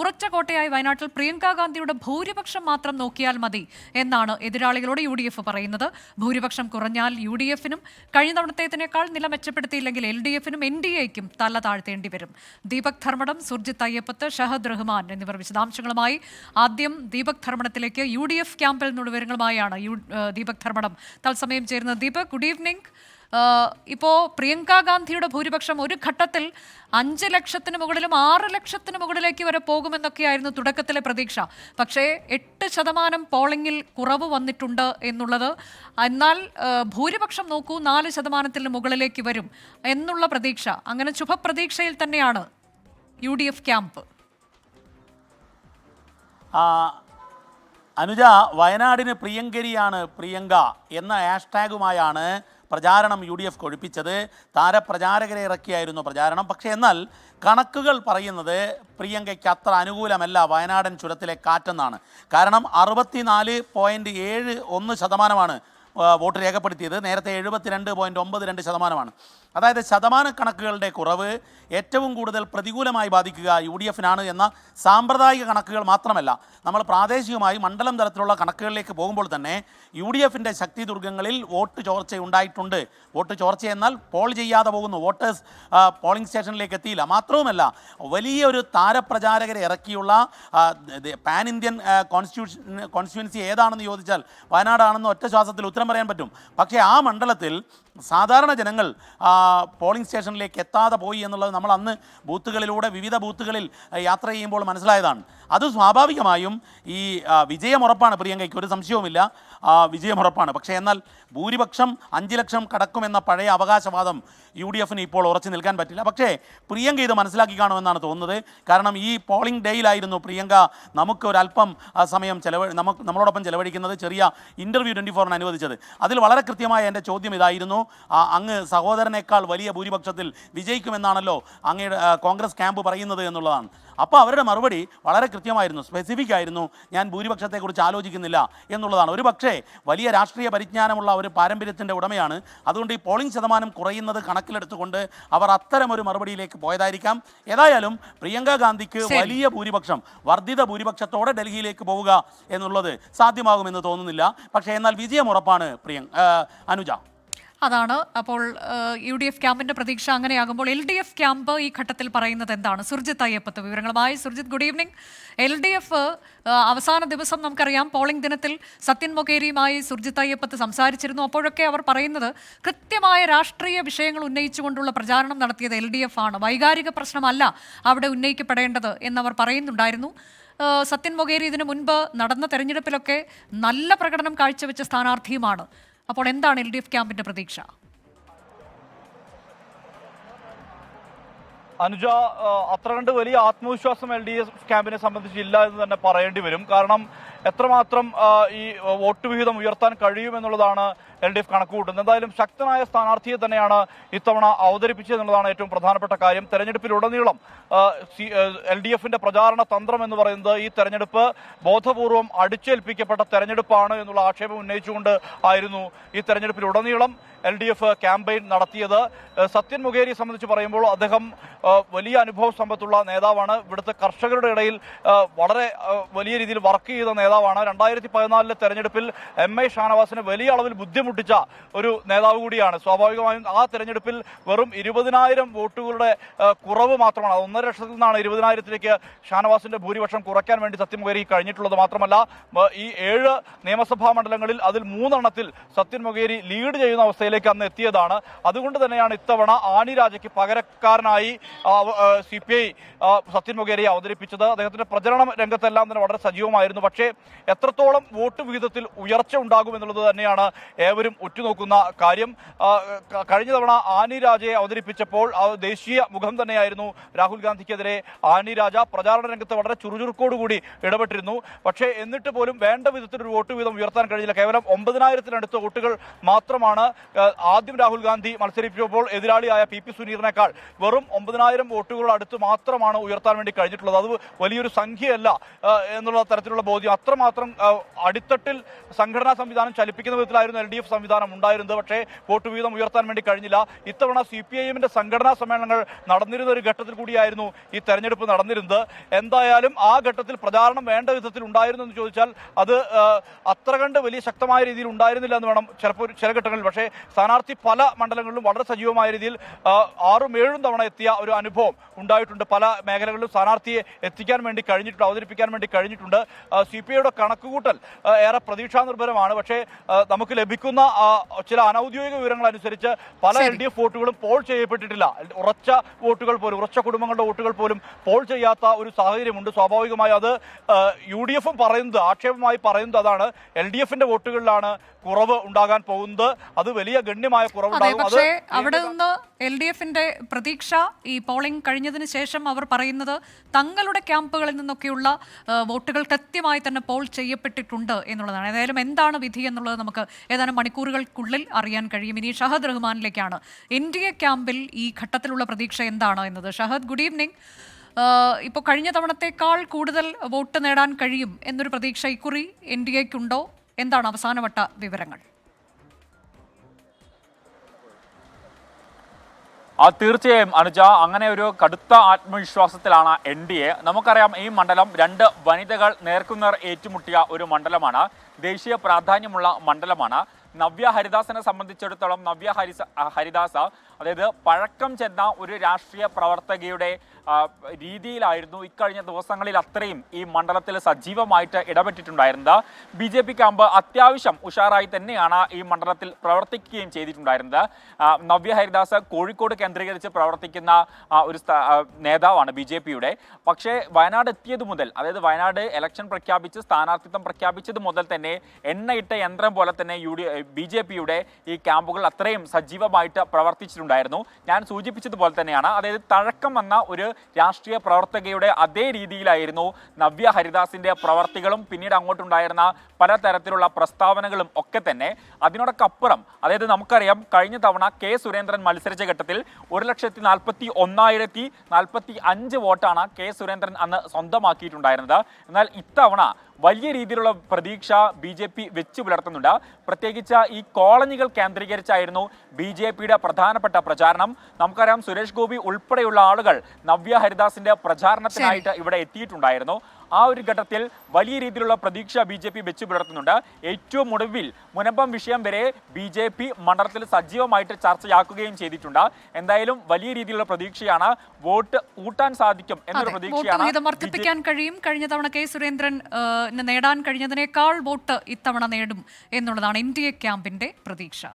ഉറച്ച കോട്ടയായി വയനാട്ടിൽ പ്രിയങ്ക ഗാന്ധിയുടെ ഭൂരിപക്ഷം മാത്രം നോക്കിയാൽ മതി എന്നാണ് എതിരാളികളോട് യു ഡി എഫ് പറയുന്നത്. ഭൂരിപക്ഷം കുറഞ്ഞാൽ യു ഡി എഫിനും കഴിഞ്ഞ തവണത്തേതിനേക്കാൾ നില മെച്ചപ്പെടുത്തിയില്ലെങ്കിൽ എൽ ഡി എഫിനും എൻ ഡി എക്കും തല താഴ്ത്തേണ്ടി വരും. ദീപക് ധർമ്മടം സുർജിത് അയ്യപ്പത്ത് ഷഹദ് റഹ്മാൻ എന്നിവർ വിശദാംശങ്ങളുമായി. ആദ്യം ദീപക് ധർമ്മടത്തിലേക്ക് യു ഡി എഫ് ക്യാമ്പിൽ നിന്നുള്ള വിവരങ്ങളുമായാണ് യു ദീപക് ധർമ്മടം. തത്സമയം ചേരുന്നത് ദീപക് ഗുഡ് ഈവനിംഗ്. ഇപ്പോൾ പ്രിയങ്ക ഗാന്ധിയുടെ ഭൂരിപക്ഷം ഒരു ഘട്ടത്തിൽ അഞ്ച് ലക്ഷത്തിന് മുകളിലും ആറ് ലക്ഷത്തിന് മുകളിലേക്ക് വരെ പോകുമെന്നൊക്കെയായിരുന്നു തുടക്കത്തിലെ പ്രതീക്ഷ. പക്ഷേ എട്ട് ശതമാനം പോളിംഗിൽ കുറവ് വന്നിട്ടുണ്ട് എന്നുള്ളത് എന്നാൽ ഭൂരിപക്ഷം നോക്കൂ നാല് ശതമാനത്തിന് മുകളിലേക്ക് വരും എന്നുള്ള പ്രതീക്ഷ. അങ്ങനെ ശുഭപ്രതീക്ഷയിൽ തന്നെയാണ് യു ഡി എഫ് ക്യാമ്പ്. അനുജ വയനാടിന് പ്രിയങ്കരിയാണ് പ്രിയങ്ക എന്ന ഹാഷ്ടാഗുമായാണ് പ്രചാരണം യു ഡി എഫ് കൊഴിപ്പിച്ചത് താരപ്രചാരകരെ ഇറക്കിയായിരുന്നു പ്രചാരണം. പക്ഷേ എന്നാൽ കണക്കുകൾ പറയുന്നത് പ്രിയങ്കയ്ക്ക് അത്ര അനുകൂലമല്ല. വയനാടൻ ചുരത്തിലെ കാറ്റെന്നാണ്. കാരണം അറുപത്തിനാല് പോയിന്റ് ഏഴ് ഒന്ന് ശതമാനമാണ് വോട്ട് രേഖപ്പെടുത്തിയത് നേരത്തെ എഴുപത്തിരണ്ട് പോയിന്റ് ഒമ്പത് രണ്ട് ശതമാനമാണ്. അതായത് ശതമാന കണക്കുകളുടെ കുറവ് ഏറ്റവും കൂടുതൽ പ്രതികൂലമായി ബാധിക്കുക യു ഡി എഫിനാണ് എന്ന സാമ്പ്രദായിക കണക്കുകൾ മാത്രമല്ല നമ്മൾ പ്രാദേശികമായി മണ്ഡലം തലത്തിലുള്ള കണക്കുകളിലേക്ക് പോകുമ്പോൾ തന്നെ യു ഡി എഫിന്റെ ശക്തി ദുർഗങ്ങളിൽ വോട്ട് ചോർച്ച ഉണ്ടായിട്ടുണ്ട്. വോട്ട് ചോർച്ച എന്നാൽ പോൾ ചെയ്യാതെ പോകുന്നു. വോട്ടേഴ്സ് പോളിംഗ് സ്റ്റേഷനിലേക്ക് എത്തിയില്ല. മാത്രവുമല്ല വലിയൊരു താരപ്രചാരകരെ ഇറക്കിയുള്ള പാൻ ഇന്ത്യൻ കോൺസ്റ്റിറ്റ്യൂഷൻ കോൺസ്റ്റിറ്റ്യുവൻസി ഏതാണെന്ന് ചോദിച്ചാൽ വയനാടാണെന്ന് ഒറ്റ ശ്വാസത്തിൽ ഉത്തരം പറയാൻ പറ്റും. പക്ഷേ ആ മണ്ഡലത്തിൽ സാധാരണ ജനങ്ങൾ പോളിംഗ് സ്റ്റേഷനിലേക്ക് എത്താതെ പോയി എന്നുള്ളത് നമ്മൾ അന്ന് ബൂത്തുകളിലൂടെ വിവിധ ബൂത്തുകളിൽ യാത്ര ചെയ്യുമ്പോൾ മനസ്സിലായതാണ്. അത് സ്വാഭാവികമായും ഈ വിജയമുറപ്പാണ് പ്രിയങ്കയ്ക്ക്. ഒരു സംശയവുമില്ല. വിജയമുറപ്പാണ് പക്ഷേ എന്നാൽ ഭൂരിപക്ഷം അഞ്ച് ലക്ഷം കടക്കുമെന്ന പഴയ അവകാശവാദം യു ഡി എഫിന് ഇപ്പോൾ ഉറച്ചു നിൽക്കാൻ പറ്റില്ല. പക്ഷേ പ്രിയങ്ക ഇത് മനസ്സിലാക്കി കാണുമെന്നാണ് തോന്നുന്നത്. കാരണം ഈ പോളിംഗ് ഡേയിലായിരുന്നു പ്രിയങ്ക നമുക്ക് ഒരല്പം സമയം ചെലവ് നമുക്ക് നമ്മളോടൊപ്പം ചെലവഴിക്കുന്നത് ചെറിയ ഇന്റർവ്യൂ ട്വന്റി ഫോറിന് അനുവദിച്ചത്. അതിൽ വളരെ കൃത്യമായ എന്റെ ചോദ്യം ഇതായിരുന്നു. അങ്ങ് സഹോദരനേക്കാൾ വലിയ ഭൂരിപക്ഷത്തിൽ വിജയിക്കുമെന്നാണല്ലോ അങ്ങയുടെ കോൺഗ്രസ് ക്യാമ്പ് പറയുന്നത് എന്നുള്ളതാണ്. അപ്പോൾ അവരുടെ മറുപടി വളരെ കൃത്യമായിരുന്നു സ്പെസിഫിക് ആയിരുന്നു ഞാൻ ഭൂരിപക്ഷത്തെക്കുറിച്ച് ആലോചിക്കുന്നില്ല എന്നുള്ളതാണ്. ഒരു പക്ഷേ വലിയ രാഷ്ട്രീയ പരിജ്ഞാനമുള്ള ഒരു പാരമ്പര്യത്തിന്റെ ഉടമയാണ്. അതുകൊണ്ട് ഈ പോളിംഗ് ശതമാനം കുറയുന്നത് കണക്കിലെടുത്തുകൊണ്ട് അവർ അത്തരം ഒരു മറുപടിയിലേക്ക് പോയതായിരിക്കാം. ഏതായാലും പ്രിയങ്ക ഗാന്ധിക്ക് വലിയ ഭൂരിപക്ഷം വർദ്ധിത ഭൂരിപക്ഷത്തോടെ ഡൽഹിയിലേക്ക് പോവുക എന്നുള്ളത് സാധ്യമാകുമെന്ന് തോന്നുന്നില്ല. പക്ഷേ എന്നാൽ വിജയം ഉറപ്പാണ് പ്രിയങ്ക അനുജ. അതാണ് അപ്പോൾ യു ഡി എഫ് ക്യാമ്പിന്റെ പ്രതീക്ഷ അങ്ങനെയാകുമ്പോൾ എൽ ഡി എഫ് ക്യാമ്പ് ഈ ഘട്ടത്തിൽ പറയുന്നത് എന്താണ്? സുർജിത് അയ്യപ്പത്ത് വിവരങ്ങളുമായി. Surjith good evening L D F അവസാന ദിവസം നമുക്കറിയാം പോളിംഗ് ദിനത്തിൽ സത്യൻ മൊകേരിയുമായി സുർജിത് അയ്യപ്പത്ത് സംസാരിച്ചിരുന്നു. അപ്പോഴൊക്കെ അവർ പറയുന്നത് കൃത്യമായ രാഷ്ട്രീയ വിഷയങ്ങൾ ഉന്നയിച്ചുകൊണ്ടുള്ള പ്രചാരണം നടത്തിയത് എൽ ഡി എഫ് ആണ്. വൈകാരിക പ്രശ്നമല്ല അവിടെ ഉന്നയിക്കപ്പെടേണ്ടത് എന്നവർ പറയുന്നുണ്ടായിരുന്നു. സത്യൻ മൊകേരി ഇതിനു മുൻപ് നടന്ന തെരഞ്ഞെടുപ്പിലൊക്കെ നല്ല പ്രകടനം കാഴ്ചവെച്ച സ്ഥാനാർത്ഥിയുമാണ്. അപ്പോൾ എന്താണ് എൽ ഡി എഫ് ക്യാമ്പിന്റെ പ്രതീക്ഷ? അനുജ അത്ര കണ്ട് വലിയ ആത്മവിശ്വാസം എൽ ഡി എഫ് ക്യാമ്പിനെ സംബന്ധിച്ചില്ല എന്ന് തന്നെ പറയേണ്ടി വരും. കാരണം എത്രമാത്രം ഈ വോട്ട് വിഹിതം ഉയർത്താൻ കഴിയുമെന്നുള്ളതാണ് എൽ ഡി എഫ് കണക്കുകൂട്ടുന്നത്. എന്തായാലും ശക്തനായ സ്ഥാനാർത്ഥിയെ തന്നെയാണ് ഇത്തവണ അവതരിപ്പിച്ചതെന്നുള്ളതാണ് ഏറ്റവും പ്രധാനപ്പെട്ട കാര്യം. തെരഞ്ഞെടുപ്പിലുടനീളം എൽ ഡി എഫിന്റെ പ്രചാരണ തന്ത്രം എന്ന് പറയുന്നത് ഈ തെരഞ്ഞെടുപ്പ് ബോധപൂർവം അടിച്ചേൽപ്പിക്കപ്പെട്ട തെരഞ്ഞെടുപ്പാണ് എന്നുള്ള ആക്ഷേപം ഉന്നയിച്ചുകൊണ്ട് ആയിരുന്നു ഈ തെരഞ്ഞെടുപ്പിലുടനീളം എൽ ഡി എഫ് ക്യാമ്പയിൻ നടത്തിയത്. സത്യൻ മുഖേരിയെ സംബന്ധിച്ച് പറയുമ്പോൾ അദ്ദേഹം വലിയ അനുഭവ സമ്പത്തുള്ള നേതാവാണ്. ഇവിടുത്തെ കർഷകരുടെ ഇടയിൽ വളരെ വലിയ രീതിയിൽ വർക്ക് ചെയ്ത നേതാവാണ്. രണ്ടായിരത്തി പതിനാലിലെ തെരഞ്ഞെടുപ്പിൽ എം ഐ ഷാനവാസിനെ വലിയ അളവിൽ ബുദ്ധിമുട്ടിച്ച ഒരു നേതാവ് കൂടിയാണ്. സ്വാഭാവികമായും ആ തെരഞ്ഞെടുപ്പിൽ വെറും ഇരുപതിനായിരം വോട്ടുകളുടെ കുറവ് മാത്രമാണ്. ഒന്നര ലക്ഷത്തിൽ നിന്നാണ് ഇരുപതിനായിരത്തിലേക്ക് ഷാനവാസിന്റെ ഭൂരിപക്ഷം കുറയ്ക്കാൻ വേണ്ടി സത്യം മുഖേരി കഴിഞ്ഞിട്ടുള്ളത് മാത്രമല്ല ഈ ഏഴ് നിയമസഭാ മണ്ഡലങ്ങളിൽ അതിൽ മൂന്നെണ്ണത്തിൽ സത്യൻ മുഖേരി ലീഡ് ചെയ്യുന്ന അവസ്ഥയിലേക്ക് അന്ന് എത്തിയതാണ്. അതുകൊണ്ട് തന്നെയാണ് ഇത്തവണ ആനി രാജയ്ക്ക് പകരക്കാരനായി സി പി ഐ സത്യൻ മുഖേരിയെ അവതരിപ്പിച്ചത്. അദ്ദേഹത്തിന്റെ പ്രചരണ രംഗത്തെല്ലാം തന്നെ വളരെ സജീവമായിരുന്നു. പക്ഷേ എത്രത്തോളം വോട്ട് വിഹിതത്തിൽ ഉയർച്ച ഉണ്ടാകും എന്നുള്ളത് തന്നെയാണ് ഏവരും ഉറ്റുനോക്കുന്ന കാര്യം. കഴിഞ്ഞ തവണ ആനി രാജയെ അവതരിപ്പിച്ചപ്പോൾ ദേശീയ മുഖം തന്നെയായിരുന്നു രാഹുൽ ഗാന്ധിക്കെതിരെ ആനി രാജ പ്രചാരണ രംഗത്ത് വളരെ ചുറുചുറുക്കോടുകൂടി ഇടപെട്ടിരുന്നു. പക്ഷേ എന്നിട്ട് പോലും വേണ്ട വിധത്തിൽ ഒരു വോട്ട് വീതം ഉയർത്താൻ കഴിഞ്ഞില്ല. കേവലം ഒമ്പതിനായിരത്തിനടുത്ത് വോട്ടുകൾ മാത്രമാണ് ആദ്യം രാഹുൽ ഗാന്ധി മത്സരിപ്പിച്ചപ്പോൾ എതിരാളിയായ പി പി സുനീറിനേക്കാൾ വെറും ഒമ്പതിനായിരം വോട്ടുകൾ അടുത്ത് മാത്രമാണ് ഉയർത്താൻ വേണ്ടി കഴിഞ്ഞിട്ടുള്ളത്. അത് വലിയൊരു സംഖ്യയല്ല എന്നുള്ള തരത്തിലുള്ള ബോധ്യം അത്ര അത്രമാത്രം അടിത്തട്ടിൽ സംഘടനാ സംവിധാനം ചലിപ്പിക്കുന്ന വിധത്തിലായിരുന്നു എൽ ഡി എഫ് സംവിധാനം ഉണ്ടായിരുന്നത്. പക്ഷേ വോട്ട് വീതം ഉയർത്താൻ വേണ്ടി കഴിഞ്ഞില്ല. ഇത്തവണ സി പി ഐ എമ്മിന്റെ സംഘടനാ സമ്മേളനങ്ങൾ നടന്നിരുന്ന ഒരു ഘട്ടത്തിൽ കൂടിയായിരുന്നു ഈ തെരഞ്ഞെടുപ്പ് നടന്നിരുന്നത്. എന്തായാലും ആ ഘട്ടത്തിൽ പ്രചാരണം വേണ്ട വിധത്തിൽ ഉണ്ടായിരുന്നു എന്ന് ചോദിച്ചാൽ അത് അത്ര കണ്ട് വലിയ ശക്തമായ രീതിയിൽ ഉണ്ടായിരുന്നില്ല എന്ന് വേണം ചിലപ്പോൾ ചില ഘട്ടങ്ങളിൽ. പക്ഷേ സ്ഥാനാർത്ഥി പല മണ്ഡലങ്ങളിലും വളരെ സജീവമായ രീതിയിൽ ആറും ഏഴും തവണ എത്തിയ ഒരു അനുഭവം ഉണ്ടായിട്ടുണ്ട്. പല മേഖലകളിലും സ്ഥാനാർത്ഥിയെ എത്തിക്കാൻ വേണ്ടി കഴിഞ്ഞിട്ടുണ്ട് അവതരിപ്പിക്കാൻ വേണ്ടി കഴിഞ്ഞിട്ടുണ്ട്. സി പി ഐയുടെ കണക്കുകൂട്ടൽ ഏറെ പ്രതീക്ഷാ നിർഭരമാണ് പക്ഷേ നമുക്ക് ലഭിക്കുന്ന ചില അനൌദ്യോഗിക വിവരങ്ങൾ അനുസരിച്ച് പല. എൽ ഡി എഫ് വോട്ടുകളും പോൾ ചെയ്യപ്പെട്ടിട്ടില്ല. ഉറച്ച വോട്ടുകൾ പോലും ഉറച്ച കുടുംബങ്ങളുടെ വോട്ടുകൾ പോലും പോൾ ചെയ്യാത്ത ഒരു സാഹചര്യമുണ്ട്. സ്വാഭാവികമായി അത് യു ഡി എഫും പറയുന്നത് ആക്ഷേപമായി പറയുന്നത് അതാണ്. എൽ ഡി എഫിന്റെ വോട്ടുകളിലാണ് കുറവ് ഉണ്ടാകാൻ പോകുന്നത്. അത് വലിയ ഗണ്യമായ കുറവുണ്ടാകും. പക്ഷേ അവിടെ നിന്ന് എൽ ഡി എഫിന്റെ പ്രതീക്ഷ ഈ പോളിംഗ് കഴിഞ്ഞതിന് ശേഷം അവർ പറയുന്നത് തങ്ങളുടെ ക്യാമ്പുകളിൽ നിന്നൊക്കെയുള്ള വോട്ടുകൾ കൃത്യമായി തന്നെ പോൾ ചെയ്യപ്പെട്ടിട്ടുണ്ട് എന്നുള്ളതാണ്. ഏതായാലും എന്താണ് വിധി എന്നുള്ളത് നമുക്ക് ഏതാനും മണിക്കൂറുകൾക്കുള്ളിൽ അറിയാൻ കഴിയും. ഇനി ഷഹദ് റഹ്മാനിലേക്കാണ്. എൻ ഡി എ ക്യാമ്പിൽ ഈ ഘട്ടത്തിലുള്ള പ്രതീക്ഷ എന്താണ് എന്നത്? Shahad good evening. ഇപ്പോൾ കഴിഞ്ഞ തവണത്തേക്കാൾ കൂടുതൽ വോട്ട് നേടാൻ കഴിയും എന്നൊരു പ്രതീക്ഷ ഇക്കുറി എൻ ഡി എക്കുണ്ടോ എന്താണ് അവസാനവട്ട വിവരങ്ങൾ? ആ തീർച്ചയായും അനുജ അങ്ങനെ ഒരു കടുത്ത ആത്മവിശ്വാസത്തിലാണ് എൻ ഡി എ. നമുക്കറിയാം ഈ മണ്ഡലം രണ്ട് വനിതകൾ നേർക്കുനേർ ഏറ്റുമുട്ടിയ ഒരു മണ്ഡലമാണ്. ദേശീയ പ്രാധാന്യമുള്ള മണ്ഡലമാണ്. നവ്യ ഹരിദാസിനെ സംബന്ധിച്ചിടത്തോളം നവ്യ ഹരിസ ഹരിദാസ അതായത് പഴക്കം ചെന്ന ഒരു രാഷ്ട്രീയ പ്രവർത്തകയുടെ രീതിയിലായിരുന്നു ഇക്കഴിഞ്ഞ ദിവസങ്ങളിൽ അത്രയും ഈ മണ്ഡലത്തിൽ സജീവമായിട്ട് ഇടപെട്ടിട്ടുണ്ടായിരുന്നത്. ബി ജെ പി ക്യാമ്പ് അത്യാവശ്യം ഉഷാറായി തന്നെയാണ് ഈ മണ്ഡലത്തിൽ പ്രവർത്തിക്കുകയും ചെയ്തിട്ടുണ്ടായിരുന്നത്. നവ്യ ഹരിദാസ് കോഴിക്കോട് കേന്ദ്രീകരിച്ച് പ്രവർത്തിക്കുന്ന ഒരു നേതാവാണ് ബി ജെ പിയുടെ. പക്ഷേ വയനാട് എത്തിയത് മുതൽ അതായത് വയനാട് ഇലക്ഷൻ പ്രഖ്യാപിച്ച് സ്ഥാനാർത്ഥിത്വം പ്രഖ്യാപിച്ചത് മുതൽ തന്നെ എണ്ണയിട്ട യന്ത്രം പോലെ തന്നെ യു ഡി ബി ജെ പിയുടെ ഈ ക്യാമ്പുകൾ അത്രയും സജീവമായിട്ട് പ്രവർത്തിച്ചിട്ടുണ്ടായിരുന്നു. ഞാൻ സൂചിപ്പിച്ചതുപോലെ തന്നെയാണ് അതായത് തഴക്കം വന്ന ഒരു രാഷ്ട്രീയ പ്രവർത്തകയുടെ അതേ രീതിയിലായിരുന്നു നവ്യ ഹരിദാസിന്റെ പ്രവർത്തികളും പിന്നീട് അങ്ങോട്ടുണ്ടായിരുന്ന പലതരത്തിലുള്ള പ്രസ്താവനകളും ഒക്കെ തന്നെ. അതിനോടൊക്കെ അപ്പുറം അതായത് നമുക്കറിയാം കഴിഞ്ഞ തവണ കെ സുരേന്ദ്രൻ മത്സരിച്ച ഘട്ടത്തിൽ ഒരു ലക്ഷത്തി നാൽപ്പത്തി ഒന്നായിരത്തി നാൽപ്പത്തി അഞ്ച് വോട്ടാണ് കെ സുരേന്ദ്രൻ അന്ന് സ്വന്തമാക്കിയിട്ടുണ്ടായിരുന്നത്. എന്നാൽ ഇത്തവണ വലിയ രീതിയിലുള്ള പ്രതീക്ഷ ബി ജെ പി വെച്ച് പുലർത്തുന്നുണ്ട്. പ്രത്യേകിച്ച് ഈ കോളനികൾ കേന്ദ്രീകരിച്ചായിരുന്നു ബി ജെ പിയുടെ പ്രധാനപ്പെട്ട പ്രചാരണം. നമുക്കറിയാം സുരേഷ് ഗോപി ഉൾപ്പെടെയുള്ള ആളുകൾ നവ്യ ഹരിദാസിന്റെ പ്രചാരണത്തിനായിട്ട് ഇവിടെ എത്തിയിട്ടുണ്ടായിരുന്നു. ആ ഒരു ഘട്ടത്തിൽ വലിയ രീതിയിലുള്ള പ്രതീക്ഷ ബി ജെ പി വെച്ച് പുലർത്തുന്നുണ്ട്. ഏറ്റവും ഒടുവിൽ മുനമ്പം വിഷയം വരെ ബി ജെ പി മണ്ഡലത്തിൽ സജീവമായിട്ട് ചർച്ചയാക്കുകയും ചെയ്തിട്ടുണ്ട്. എന്തായാലും വലിയ രീതിയിലുള്ള പ്രതീക്ഷയാണ് വോട്ട് കൂട്ടാൻ സാധിക്കും എന്നൊരു പ്രതീക്ഷയാണ് കഴിയും. കഴിഞ്ഞ തവണ കെ സുരേന്ദ്രൻ നേടാൻ കഴിഞ്ഞതിനേക്കാൾ വോട്ട് ഇത്തവണ നേടും എന്നുള്ളതാണ് എൻ ഡി എ ക്യാമ്പിന്റെ പ്രതീക്ഷ.